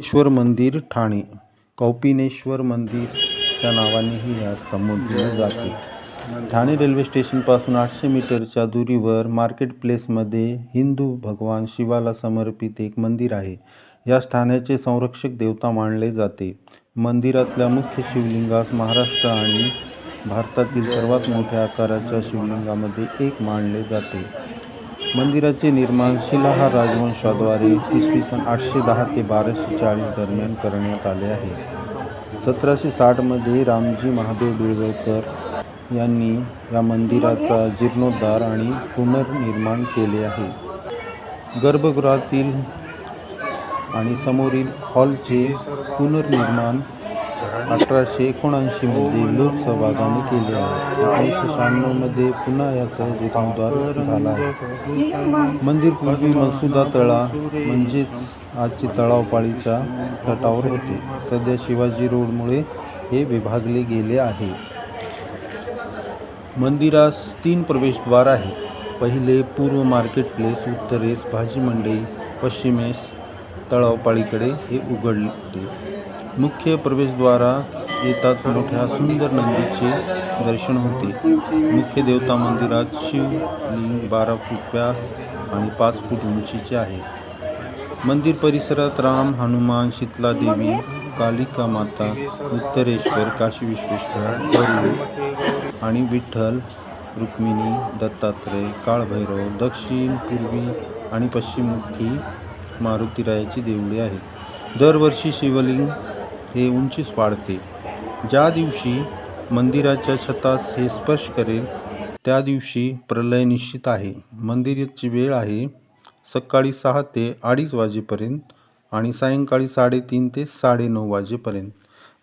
ईश्वर मंदिर ठाणे. कौपिनेश्वर मंदिरच्या नावानेही यास संबोधले जाते. ठाणे रेल्वे स्टेशनपासून आठशे मीटरच्या दुरीवर मार्केट प्लेसमध्ये हिंदू भगवान शिवाला समर्पित एक मंदिर आहे. यास ठाण्याचे संरक्षक देवता मानले जाते. मंदिरातल्या मुख्य शिवलिंगास महाराष्ट्र आणि भारतातील सर्वात मोठ्या आकाराच्या शिवलिंगामध्ये एक मानले जाते. मंदिराचे निर्माण शिलाहार राजवंशाद्वारे इसवी सन आठशे दहा ते बाराशे चाळीस दरम्यान करण्यात आले आहे. सतराशे साठमध्ये रामजी महादेव बिळवळकर यांनी या मंदिराचा जीर्णोद्धार आणि पुनर्निर्माण केले आहे. गर्भगृहातील आणि समोरील हॉलचे पुनर्निर्माण अठराशे एकोणऐंशीमध्ये लोकसभागाने केले आहे. एकोणीसशे शहाण्णवमध्ये पुन्हा याचा जीर्णोद्धार झाला आहे. मंदिर पूर्वी मसुदा तळा म्हणजेच आजचे तळावपाळीच्या तटावर होते. सध्या शिवाजी रोडमुळे हे विभागले गेले आहे. मंदिरास तीन प्रवेशद्वार आहेत. पहिले पूर्व मार्केट प्लेस उत्तरेस भाजी मंडई पश्चिमेस तळावपाळीकडे हे उघडते मुख्य प्रवेशद्वारा येताच मोठ्या सुंदर नंदीचे दर्शन होते. मुख्य देवता मंदिरात शिवलिंग बारा फूट व्यास आणि पाच फूट उंचीचे आहे. मंदिर परिसरात राम हनुमान शीतला देवी कालिका माता उत्तरेश्वर काशी विश्वेश्वर आणि विठ्ठल रुक्मिणी दत्तात्रय काळभैरव दक्षिण पूर्वी आणि पश्चिममुखी मारुतीरायाची देवळे आहेत. दरवर्षी शिवलिंग हे उंचीस वाढते. ज्या दिवशी मंदिराच्या छतास हे स्पर्श करेल त्या दिवशी प्रलय निश्चित आहे. मंदिराची वेळ आहे सकाळी सहा ते अडीच वाजेपर्यंत आणि सायंकाळी साडेतीन ते साडेनऊ वाजेपर्यंत.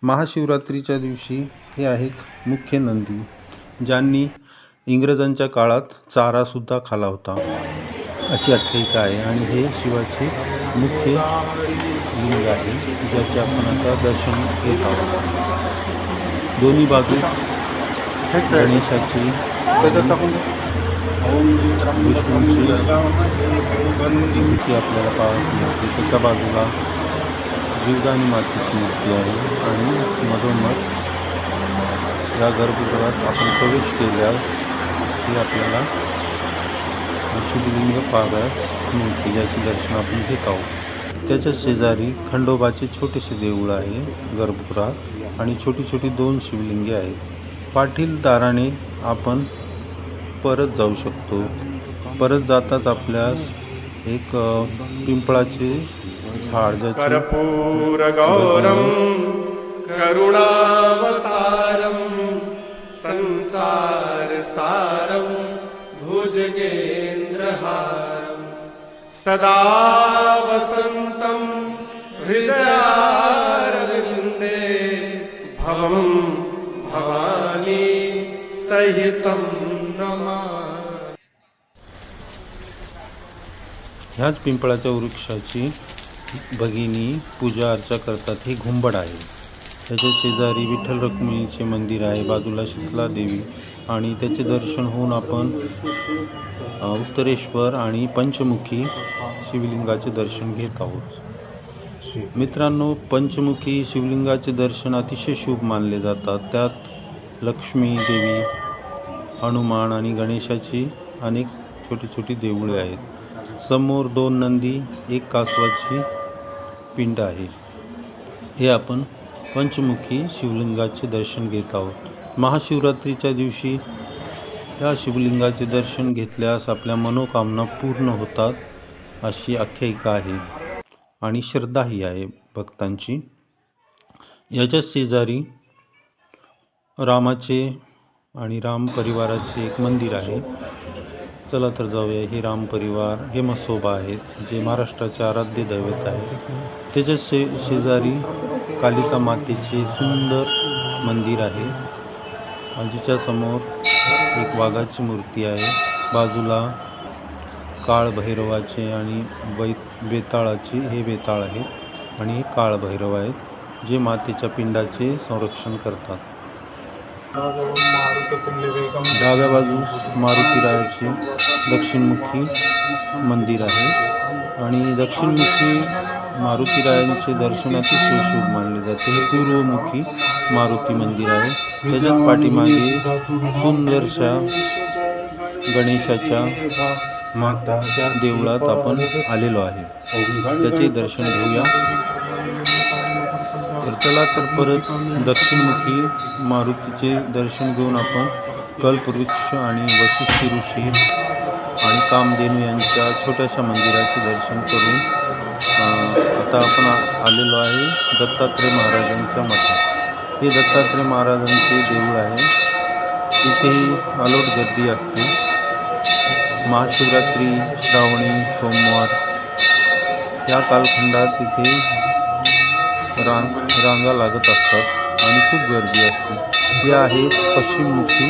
महाशिवरात्रीच्या दिवशी हे आहेत मुख्य नंदी ज्यांनी इंग्रजांच्या काळात चारासुद्धा खाला होता. अशी आख्यायिका आहे आणि हे शिवाचे मुख्य लिंग आहे ज्याचे आपण आता दर्शन घेत आहोत. दोन्ही बाजू गणेशाची विष्णूंची मूर्ती आपल्याला पाहायला मिळते. त्याच्या बाजूला जीवदानी मातेची मूर्ती आहे आणि मधोमध या गर्भगृहात आपण प्रवेश केल्यास ही आपल्याला शिवलिंग पाहाव्यास मिळते ज्याचे दर्शन आपण घेत आहोत त्याच्या शेजारी खंडोबाचे छोटेसे देऊळ आहे गर्भगृहात आणि छोटी छोटी दोन शिवलिंगे आहेत. पाटील दाराने आपण परत जाऊ शकतो. परत जाताच आपल्यास एक पिंपळाचे झाड ज्याचे कर्पूरगौरं करुणावतारं सदा वसन्तं हृदयारविन्दे भवं भवानी सहितं नमामि ह्याच पिंपळाच्या वृक्षाची भगिनी पूजा अर्चा करतात ही घुंबड आहे. त्याच्या शेजारी विठ्ठल रुक्मिणीचे मंदिर आहे बाजूला शीतला देवी. आणि त्याचे दर्शन होऊन आपण उत्तरेश्वर आणि पंचमुखी शिवलिंगाचे दर्शन घेत आहोत. मित्रांनो पंचमुखी शिवलिंगाचे दर्शन अतिशय शुभ मानले जातात. त्यात लक्ष्मी देवी हनुमान आणि गणेशाची अनेक छोटी छोटी देवळे आहेत. समोर दोन नंदी एक कासवाची पिंड आहे. हे आपण पंचमुखी शिवलिंगाचे दर्शन घेत आहोत. महाशिवरात्रीच्या दिवशी या शिवलिंगाचे दर्शन घेतल्यास आपल्या मनोकामना पूर्ण होतात अशी आख्यायिका आहे आणि श्रद्धाही आहे भक्तांची. याच्या शेजारी रामाचे आणि राम परिवाराचे एक मंदिर आहे. चला तर जाऊया हे राम परिवार हे मसोबा आहेत जे महाराष्ट्राचे आराध्य दैवत आहे त्याच्या शे शेजारी कालिका मातेचे सुंदर मंदिर आहे. आजीच्या समोर एक वाघाची मूर्ती आहे. बाजूला काळभैरवाचे आणि बै बेताळाचे हे बेताळ आहे आणि हे काळभैरव आहेत जे मातेच्या पिंडाचे संरक्षण करतात. डाव्या बाजूस मारुतीरायाचे दक्षिणमुखी मंदिर आहे. आणि दक्षिणमुखी मारुतीरायांचे दर्शनाचे अतिशय शुभ मानले जाते. हे पूर्वमुखी मारुती मंदिर आहे. त्याच्या पाठीमागे सुंदरशा गणेशाच्या माता देवळात आपण आलेलो आहे. त्याचे दर्शन घेऊया. तर चला तर परत दक्षिणमुखी मारुतीचे दर्शन घेऊन आपण कल्पवृक्ष आणि वशिष्ठ ऋषी आणि कामधेनू यांच्या छोट्याशा मंदिराचे दर्शन करून आता आपण आ- आलेलो आहे दत्तात्रय महाराजांच्या मठात. हे दत्तात्रय महाराजांचे देऊळ आहे. इथेही अलोट गर्दी असते. महाशिवरात्री श्रावणी सोमवार या कालखंडात तिथे रांग रांगा लागत असतात आणि खूप गर्दी असते. हे आहे पश्चिममुखी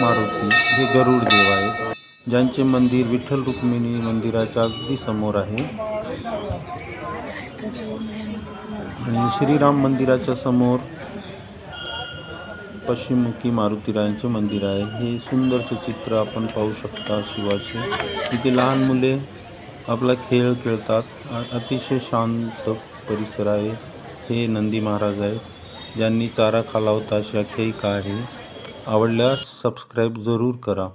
मारुती. हे गरुड देव आहे ज्यांचे मंदिर विठ्ठल रुक्मिणी मंदिराच्या अगदी समोर आहे. आणि श्रीराम मंदिराच्या समोर पश्चिममुखी मारुतीरायांचे मंदिर आहे. हे सुंदरसे चित्र आपण पाहू शकता शिवाचे. इथे लहान मुले आपला खेळ खेळतात. अतिशय शांत परिसर आहे. हे नंदी महाराज आहेत. ज्यांनी चारा खाला होता अशी आख्यायिका आहे आवडल्यास सबस्क्राईब जरूर करा.